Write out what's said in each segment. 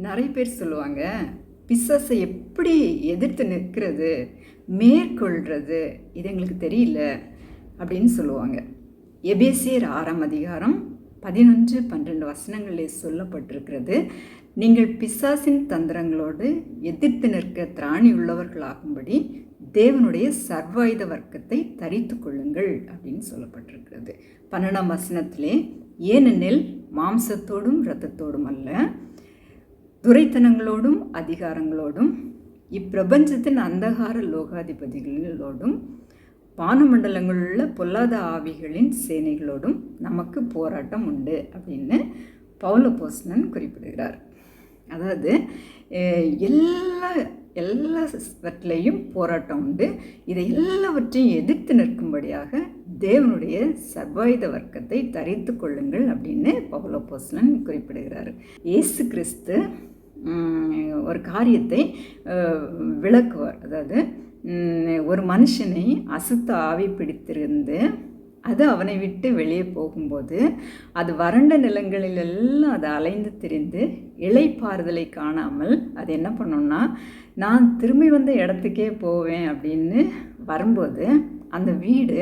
நிறைய பேர் சொல்லுவாங்க பிசாசை எப்படி எதிர்த்து நிற்கிறது மேற்கொள்கிறது இது எங்களுக்கு தெரியல அப்படின்னு சொல்லுவாங்க. எபேசியர் ஆறாம் அதிகாரம் பதினொன்று பன்னெண்டு வசனங்களில் சொல்லப்பட்டிருக்கிறது நீங்கள் பிசாசின் தந்திரங்களோடு எதிர்த்து நிற்க திராணி உள்ளவர்களாகும்படி தேவனுடைய சர்வாயுத வர்க்கத்தை தரித்து கொள்ளுங்கள் அப்படின்னு சொல்லப்பட்டிருக்கிறது. பன்னெண்டாம் வசனத்திலே ஏனெனில் மாம்சத்தோடும் இரத்தத்தோடும் அல்ல துரைத்தனங்களோடும் அதிகாரங்களோடும் இப்பிரபஞ்சத்தின் அந்தகார லோகாதிபதிகளோடும் பானமண்டலங்களுள்ள பொல்லாத ஆவிகளின் சேனைகளோடும் நமக்கு போராட்டம் உண்டு அப்படின்னு பௌலபோஸ்னன் குறிப்பிடுகிறார். அதாவது எல்லா எல்லாவற்றிலையும் போராட்டம் உண்டு. இதை எல்லாவற்றையும் எதிர்த்து நிற்கும்படியாக தேவனுடைய சர்வாயுத வர்க்கத்தை தரித்து கொள்ளுங்கள் அப்படின்னு பௌலபோஸ்லன் குறிப்பிடுகிறார். இயேசு கிறிஸ்து ஒரு காரியத்தை விளக்குவார். அதாவது ஒரு மனுஷனை அசுத்த ஆவி பிடித்திருந்து அது அவனை விட்டு வெளியே போகும்போது அது வறண்ட நிலங்களில் எல்லாம் அது அலைந்து திரிந்து இளைப்பாறுதலை காணாமல் அது என்ன பண்ணும்னா நான் திரும்பி வந்த இடத்துக்கே போவேன் அப்படின்னு வரும்போது அந்த வீடு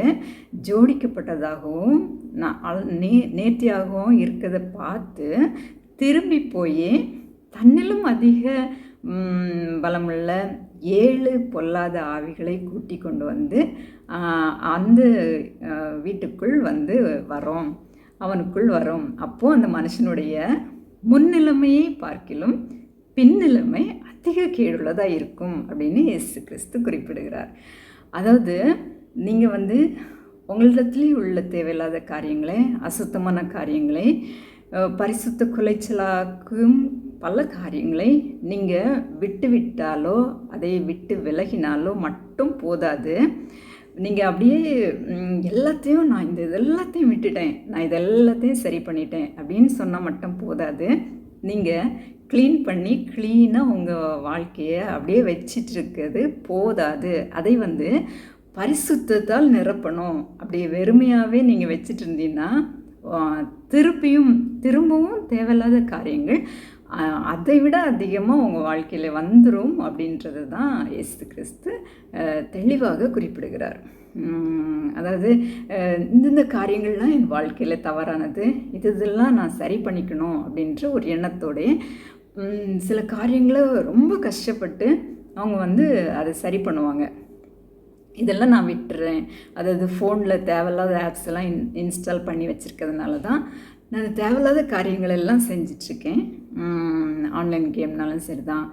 ஜோடிக்கப்பட்டதாகவும் நான் நே நேர்த்தியாகவும் இருக்கிறத பார்த்து திரும்பி போய் தன்னிலும் அதிக பலமுள்ள ஏழு பொல்லாத ஆவிகளை கூட்டி கொண்டு வந்து அந்த வீட்டுக்குள் வந்து வரோம். அவனுக்குள் வரும். அப்போது அந்த மனுஷனுடைய முன்னிலைமையை பார்க்கிலும் பின்னிலைமை அதிக கீழுள்ளதாக இருக்கும் அப்படின்னு இயேசு கிறிஸ்து குறிப்பிடுகிறார். அதாவது நீங்கள் வந்து உங்களிடத்துலேயே உள்ள தேவையில்லாத காரியங்களை அசுத்தமான காரியங்களை பரிசுத்த குலைச்சலாக்கும் பல காரியங்களை நீங்கள் விட்டு விட்டாலோ அதை விட்டு விலகினாலோ மட்டும் போதாது. நீங்கள் அப்படியே எல்லாத்தையும் நான் இந்த இதெல்லாத்தையும் விட்டுட்டேன் நான் இது எல்லாத்தையும் சரி பண்ணிட்டேன் அப்படின்னு சொன்னால் மட்டும் போதாது. நீங்கள் க்ளீன் பண்ணி க்ளீனாக உங்கள் வாழ்க்கையை அப்படியே வச்சிட்டு இருக்கிறது போதாது. அதை வந்து பரிசுத்தத்தால் நிரப்பணும். அப்படியே வெறுமையாகவே நீங்கள் வச்சிட்டு இருந்தீங்கன்னா திருப்பியும் திரும்பவும் தேவையில்லாத காரியங்கள் அதை விட அதிகமாக உங்கள் வாழ்க்கையில் வந்துடும் அப்படின்றது தான் இயேசு கிறிஸ்து தெளிவாக குறிப்பிடுகிறார். அதாவது இந்தந்த காரியங்கள்லாம் என் வாழ்க்கையில் தவறானது இது இதெல்லாம் நான் சரி பண்ணிக்கணும் அப்படின்ற ஒரு எண்ணத்தோடைய சில காரியங்களை ரொம்ப கஷ்டப்பட்டு அவங்க வந்து அதை சரி பண்ணுவாங்க. இதெல்லாம் நான் விட்டுறேன். அதாவது ஃபோனில் தேவையில்லாத ஆப்ஸ் எல்லாம் இன் இன்ஸ்டால் பண்ணி வச்சுருக்கிறதுனால தான் நான் தேவையில்லாத காரியங்கள் எல்லாம் செஞ்சிட்ருக்கேன். ஆன்லைன் கேம்னாலும் சரி தான்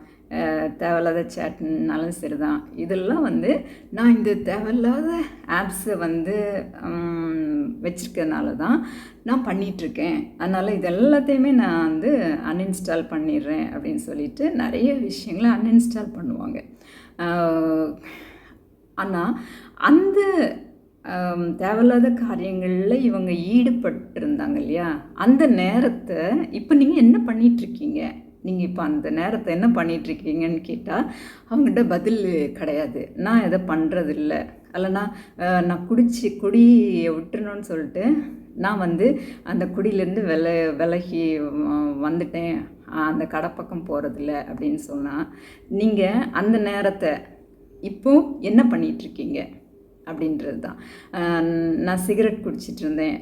தேவையில்லாத சேட்னாலும் சரி தான் இதெல்லாம் வந்து நான் இந்த தேவையில்லாத ஆப்ஸை வந்து வச்சுருக்கிறதுனால தான் நான் பண்ணிகிட்ருக்கேன் அதனால் இது எல்லாத்தையுமே நான் வந்து அன்இன்ஸ்டால் பண்ணிடுறேன் அப்படின்னு சொல்லிட்டு நிறைய விஷயங்களை அன்இன்ஸ்டால் பண்ணுவாங்க. ஆனால் அந்த தேவையில்லாத காரியங்களில் இவங்க ஈடுபட்டிருந்தாங்க இல்லையா அந்த நேரத்தை இப்போ நீங்கள் என்ன பண்ணிகிட்ருக்கீங்க நீங்கள் இப்போ அந்த நேரத்தை என்ன பண்ணிகிட்ருக்கீங்கன்னு கேட்டால் அவங்ககிட்ட பதில் கிடையாது. நான் எதை பண்ணுறதில்ல இல்லைனா நான் குடிச்சு குடியை விட்டுறணும்னு சொல்லிட்டு நான் வந்து அந்த குடியிலேருந்து வில விலகி வந்துட்டேன். அந்த கடைப்பக்கம் போகிறதில்ல அப்படின்னு சொன்னால் நீங்கள் அந்த நேரத்தை இப்போ என்ன பண்ணிகிட்ருக்கீங்க அப்படின்றது தான் நான் சிகரெட் குடிச்சிட்டு இருந்தேன்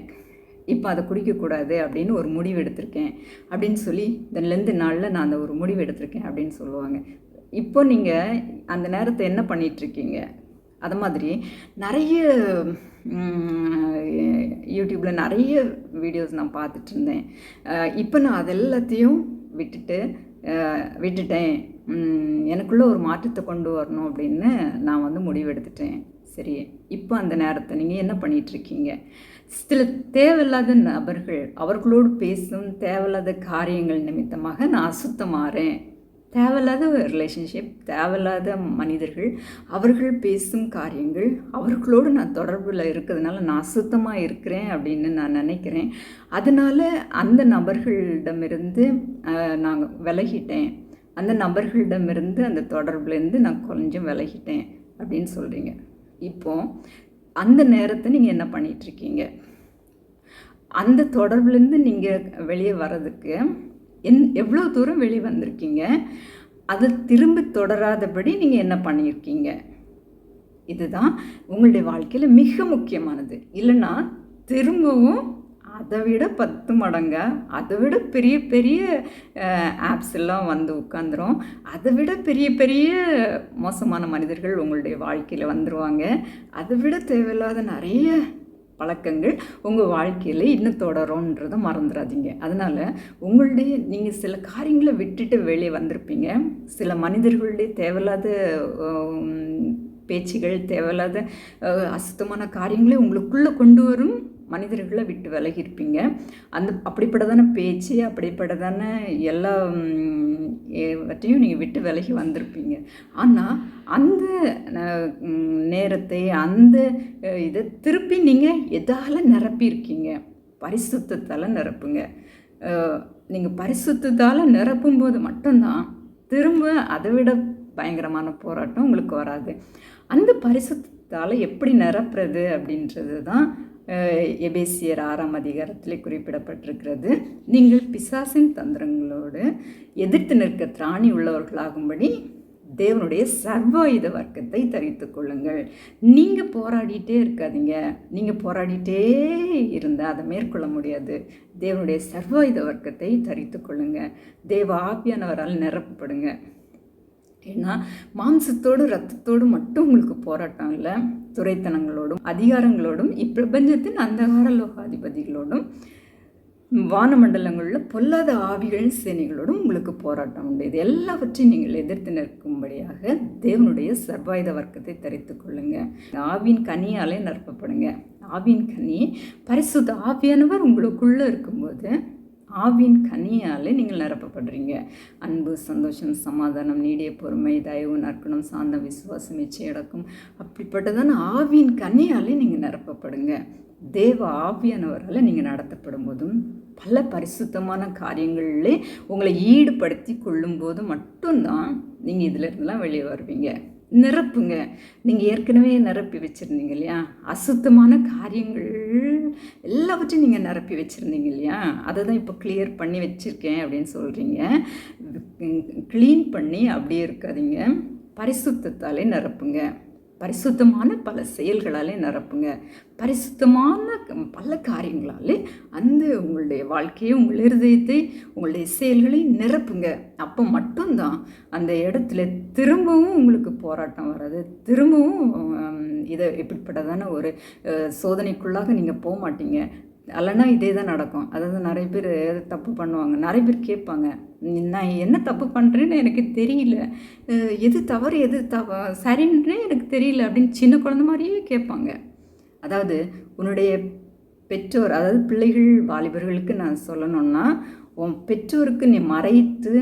இப்போ அதை குடிக்கக்கூடாது அப்படின்னு ஒரு முடிவு எடுத்திருக்கேன். அப்படின்னு சொல்லி இந்த நாளில் நான் அந்த ஒரு முடிவு எடுத்திருக்கேன் அப்படின்னு சொல்லுவாங்க. இப்போ நீங்கள் அந்த நேரத்தை என்ன பண்ணிகிட்ருக்கீங்க அது மாதிரி நிறைய யூடியூப்பில் நிறைய வீடியோஸ் நான் பார்த்துட்டு இருந்தேன் இப்போ நான் அது எல்லாத்தையும் விட்டுட்டு விட்டுட்டேன். எனக்குள்ளே ஒரு மாற்றத்தை கொண்டு வரணும் அப்படின்னு நான் வந்து முடிவு எடுத்துட்டேன். சரி இப்போ அந்த நேரத்தை நீங்கள் என்ன பண்ணிகிட்ருக்கீங்க சில தேவையில்லாத நபர்கள் அவர்களோடு பேசும் தேவையில்லாத காரியங்கள் நிமித்தமாக நான் அசுத்தமாறேன். தேவையில்லாத ரிலேஷன்ஷிப் தேவையில்லாத மனிதர்கள் அவர்கள் பேசும் காரியங்கள் அவர்களோடு நான் தொடர்பில் இருக்கிறதுனால நான் அசுத்தமாக இருக்கிறேன் அப்படின்னு நான் நினைக்கிறேன். அதனால் அந்த நபர்களிடமிருந்து ஆஹ், நான் விலகிட்டேன். அந்த நபர்களிடமிருந்து அந்த தொடர்புலேருந்து நான் கொஞ்சம் விலகிட்டேன் அப்படின்னு சொல்கிறீங்க இப்போ அந்த நேரத்தை நீங்கள் என்ன பண்ணிகிட்ருக்கீங்க அந்த தொடர்புலேருந்து நீங்கள் வெளியே வர்றதுக்கு என் எவ்வளோ தூரம் வெளியே வந்திருக்கீங்க? அதை திரும்ப தொடராதபடி நீங்கள் என்ன பண்ணியிருக்கீங்க? இதுதான் உங்களுடைய வாழ்க்கையில் மிக முக்கியமானது. இல்லைன்னா திரும்பவும் அதை விட பத்து மடங்கா அதை விட பெரிய பெரிய ஆப்ஸ் எல்லாம் வந்து உட்காந்துரும் அதை விட பெரிய பெரிய மோசமான மனிதர்கள் உங்களுடைய வாழ்க்கையில் வந்துடுவாங்க அதை விட தேவையில்லாத நிறைய பழக்கங்கள் உங்கள் வாழ்க்கையில் இன்னும் தொடரும்ன்றதை மறந்துடாதீங்க அதனால் உங்களுடைய நீங்கள் சில காரியங்களை விட்டுட்டு வெளியே வந்திருப்பீங்க. சில மனிதர்களுடைய தேவையில்லாத பேச்சுகள் தேவையில்லாத அசுத்தமான காரியங்களை உங்களுக்குள்ளே கொண்டு வரும் மனிதர்களை விட்டு விலகி இருப்பீங்க அந்த அப்படிப்பட்டதான பேச்சு அப்படிப்பட்டதான எல்லா வற்றையும் நீங்கள் விட்டு விலகி வந்திருப்பீங்க. ஆனால் அந்த நேரத்தை அந்த இதை திருப்பி நீங்கள் எதால் நிரப்பியிருக்கீங்க? பரிசுத்தால் நிரப்புங்க. நீங்கள் பரிசுத்தால் நிரப்பும்போது மட்டும்தான் திரும்ப அதை விட பயங்கரமான போராட்டம் உங்களுக்கு வராது. அந்த பரிசுத்தால் எப்படி நிரப்புறது அப்படின்றது தான் எபேசியர் ஆறாம் அதிகாரத்தில் குறிப்பிடப்பட்டிருக்கிறது. நீங்கள் பிசாசின் தந்திரங்களோடு எதிர்த்து நிற்க திராணி உள்ளவர்களாகும்படி தேவனுடைய சர்வாயுத வர்க்கத்தை தரித்து கொள்ளுங்கள். நீங்கள் போராடிட்டே இருக்காதீங்க. நீங்கள் போராடிட்டே இருந்தால் அதை மேற்கொள்ள முடியாது. தேவனுடைய சர்வாயுத வர்க்கத்தை தரித்து கொள்ளுங்கள் தேவ ஆப்பியானவரால் நிரப்பப்படுங்க. ஏன்னா மாம்சத்தோடு ரத்தத்தோடு மட்டும் உங்களுக்கு போராட்டம் இல்லை. துறைத்தனங்களோடும் அதிகாரங்களோடும் இப்பிரபஞ்சத்தின் அந்தகார லோகாதிபதிகளோடும் வானமண்டலங்களில் பொல்லாத ஆவிகள் சேனைகளோடும் உங்களுக்கு போராட்டம் உண்டு. இது எல்லாவற்றையும் நீங்கள் எதிர்த்து நிற்கும்படியாக தேவனுடைய சர்வாயுத வர்க்கத்தை தரித்து கொள்ளுங்க. ஆவின் கனியாலே நிரப்பப்படுங்க. ஆவின் கனி பரிசுத்த ஆவியானவர் உங்களுக்குள்ளே இருக்கும்போது ஆவின் கனியாலே நீங்கள் நிரப்பப்படுறீங்க. அன்பு சந்தோஷம் சமாதானம் நீடிய பொறுமை தயவு நற்குணம் சாந்த விசுவாசம் இச்சையடக்கம் அப்படிப்பட்டதான ஆவின் கனியாலே நீங்கள் நிரப்பப்படுங்க. தேவ ஆவியானவரால் நீங்கள் நடத்தப்படும் போதும் பல பரிசுத்தமான காரியங்களிலே உங்களை ஈடுபடுத்தி கொள்ளும்போது மட்டும்தான் நீங்கள் இதிலிருந்துலாம் வெளியே வருவீங்க. நிரப்புங்க. நீங்கள் ஏற்கனவே நிரப்பி வச்சுருந்தீங்க இல்லையா? அசுத்தமான காரியங்கள் எல்லாவற்றையும் நீங்கள் நிரப்பி வச்சுருந்தீங்க இல்லையா? அதை தான் இப்போ கிளியர் பண்ணி வச்சுருக்கேன் அப்படின்னு சொல்கிறீங்க க்ளீன் பண்ணி அப்படியே இருக்காதீங்க. பரிசுத்தாலே நிரப்புங்க. பரிசுத்தமான பல செயல்களாலே நிரப்புங்க. பரிசுத்தமான பல காரியங்களாலே அந்த உங்களுடைய வாழ்க்கையை உங்கள் இருதயத்தை உங்களுடைய செயல்களை நிரப்புங்க. அப்போ மட்டும்தான் அந்த இடத்துல திரும்பவும் உங்களுக்கு போராட்டம் வராது. திரும்பவும் இதை இப்படிப்பட்டதான ஒரு சோதனைக்குள்ளாக நீங்கள் போக மாட்டீங்க. அல்லனா இதே தான் நடக்கும். அதாவது நிறைய பேர் தப்பு பண்ணுவாங்க. நிறைய பேர் கேட்பாங்க. நான் என்ன தப்பு பண்ணுறேன்னு எனக்கு தெரியல. எது தவறு எது தவ சரின்றே எனக்கு தெரியல அப்படின்னு சின்ன குழந்த மாதிரியே கேட்பாங்க. அதாவது உன்னுடைய பெற்றோர் அதாவது பிள்ளைகள் வாலிபர்களுக்கு நான் சொல்லணுன்னா உன் பெற்றோருக்கு நீ மறைத்து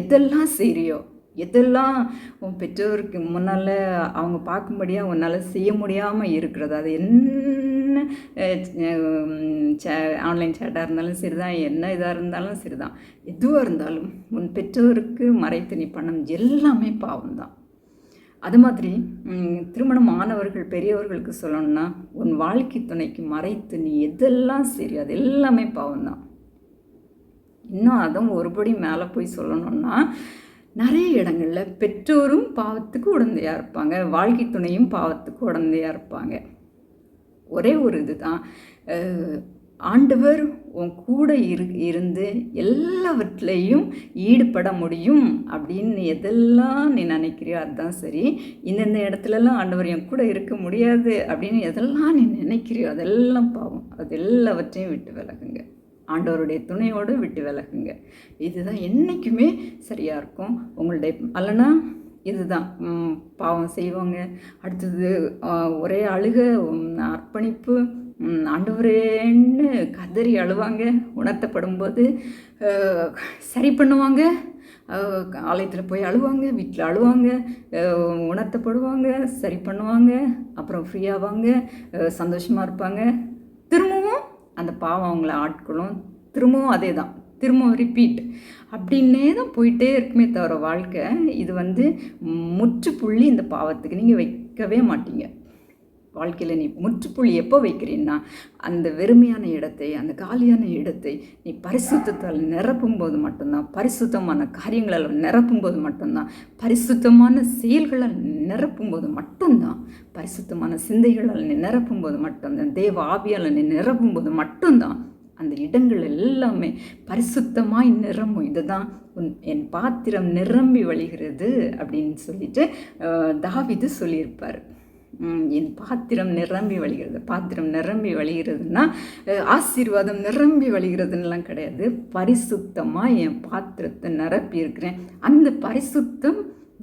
எதெல்லாம் செய்கிறியோ எதெல்லாம் உன் பெற்றோருக்கு முன்னால் அவங்க பார்க்கும்படியாக உன்னால் செய்ய முடியாமல் இருக்கிறது அது என்ன ஆன்லைன் சேட்டாக இருந்தாலும் சரி தான் என்ன இதாக இருந்தாலும் சரிதான். எதுவாக இருந்தாலும் உன் பெற்றோருக்கு மறைத்து நீ எல்லாமே பாவம் தான் அது மாதிரி திருமணம் மாணவர்கள் பெரியவர்களுக்கு சொல்லணும்னா உன் வாழ்க்கை துணைக்கு மறைத்து நீ எதெல்லாம் சரி அது எல்லாமே பாவம் தான் இன்னும் அதுவும் ஒருபடி மேலே போய் சொல்லணும்னா நிறைய இடங்களில் பெற்றோரும் பாவத்துக்கு உடந்தையாக இருப்பாங்க. வாழ்க்கை துணையும் பாவத்துக்கு உடந்தையாக இருப்பாங்க. ஒரே ஒரு இது தான் ஆண்டவர் உன் கூட இரு இருந்து எல்லாவற்றிலையும் ஈடுபட முடியும் அப்படின்னு எதெல்லாம் நீ நினைக்கிறியோ அதுதான் சரி. இந்தந்த இடத்துலலாம் ஆண்டவர் என் கூட இருக்க முடியாது அப்படின்னு எதெல்லாம் நீ நினைக்கிறியோ அதெல்லாம் பாவம். அது எல்லாவற்றையும் விட்டு விலகுங்க. ஆண்டவருடைய துணையோடு விட்டு விலகுங்க. இதுதான் என்றைக்குமே சரியாக இருக்கும். உங்களுடைய அல்லனா? இதுதான். பாவம் செய்வாங்க. அடுத்தது ஒரே அழுக அர்ப்பணிப்பு ஆண்டவரேன்னு கதறி அழுவாங்க. உணர்த்தப்படும் போது சரி பண்ணுவாங்க. ஆலயத்தில் போய் அழுவாங்க வீட்டில் அழுவாங்க உணர்த்தப்படுவாங்க சரி பண்ணுவாங்க அப்புறம் ஃப்ரீயாவாங்க சந்தோஷமாக இருப்பாங்க. திரும்பவும் அந்த பாவம் அவங்கள ஆட்களும் திரும்பவும் அதே தான் திரும்பவும் ரிப்பீட் அப்படின்னே தான் போயிட்டே இருக்குமே தவிர வாழ்க்கை இது வந்து முற்றுப்புள்ளி இந்த பாவத்துக்கு நீங்கள் வைக்கவே மாட்டீங்க. வாழ்க்கையில் நீ முற்றுப்புள்ளி எப்போ வைக்கிறீன்னா அந்த வெறுமையான இடத்தை அந்த காலியான இடத்தை நீ பரிசுத்தால் நிரப்பும் போது மட்டும்தான் பரிசுத்தமான காரியங்களால் நிரப்பும் போது மட்டும்தான் பரிசுத்தமான செயல்களால் நிரப்பும் போது மட்டும்தான் பரிசுத்தமான சிந்தைகளால் நீ நிரப்பும் போது மட்டும்தான் தேவ ஆவியால் நீ நிரப்பும் போது மட்டும்தான் அந்த இடங்கள் எல்லாமே பரிசுத்தமாய் நிரம்பும். இதுதான் உன் என் பாத்திரம் நிரம்பி வழிகிறது அப்படின்னு சொல்லிட்டு தாவிது சொல்லியிருப்பார். என் பாத்திரம் நிரம்பி வழிகிறது. பாத்திரம் நிரம்பி வழிகிறதுனா ஆசீர்வாதம் நிரம்பி வழிகிறதுன்னெலாம் கிடையாது. பரிசுத்தமாக என் பாத்திரத்தை நிரப்பி இருக்கிறேன் அந்த பரிசுத்தம்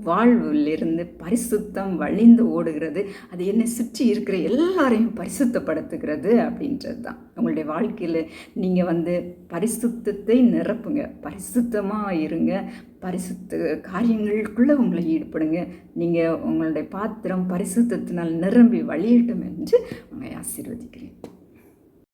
வாழ்விலிருந்து பரிசுத்தம் வழிந்து ஓடுகிறது. அது என்னை சுற்றி இருக்கிற எல்லாரையும் பரிசுத்தப்படுத்துகிறது அப்படின்றது தான் உங்களுடைய வாழ்க்கையில் நீங்கள் வந்து பரிசுத்தத்தை நிரப்புங்க. பரிசுத்தமாக இருங்க. பரிசுத்த காரியங்களுக்குள்ளே உங்களை ஈடுபடுங்க. நீங்கள் உங்களுடைய பாத்திரம் பரிசுத்தத்தினால் நிரம்பி வழியட்டும் என்று உங்களை ஆசீர்வதிக்கிறேன்.